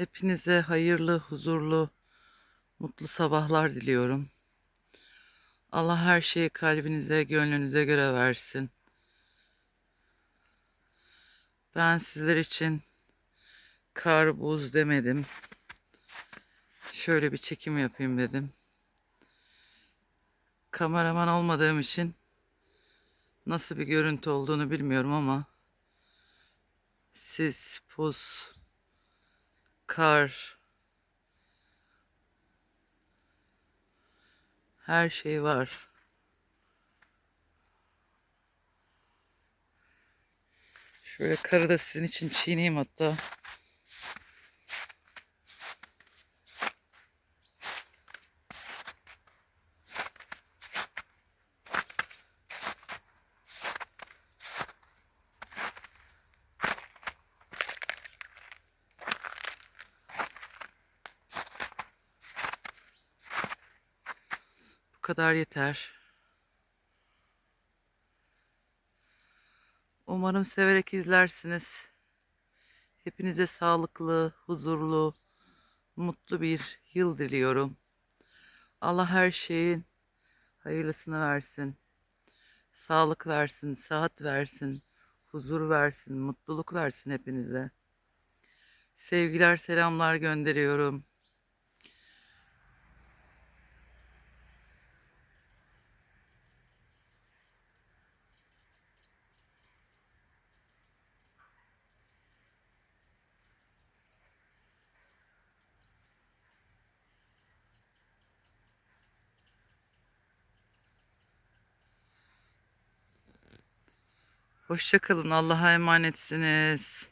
Hepinize hayırlı, huzurlu, mutlu sabahlar diliyorum. Allah her şeyi kalbinize, gönlünüze göre versin. Ben sizler için kar, buz demedim. Şöyle bir çekim yapayım dedim. Kameraman olmadığım için nasıl bir görüntü olduğunu bilmiyorum ama sis, pus, kar, her şey var. Şöyle karı da sizin için çiğneyim hatta. Kadar yeter. Umarım severek izlersiniz. Hepinize sağlıklı, huzurlu, mutlu bir yıl diliyorum. Allah her şeyin hayırlısını versin. Sağlık versin, sıhhat versin, huzur versin, mutluluk versin hepinize. Sevgiler, selamlar gönderiyorum. Hoşça kalın. Allah'a emanetsiniz.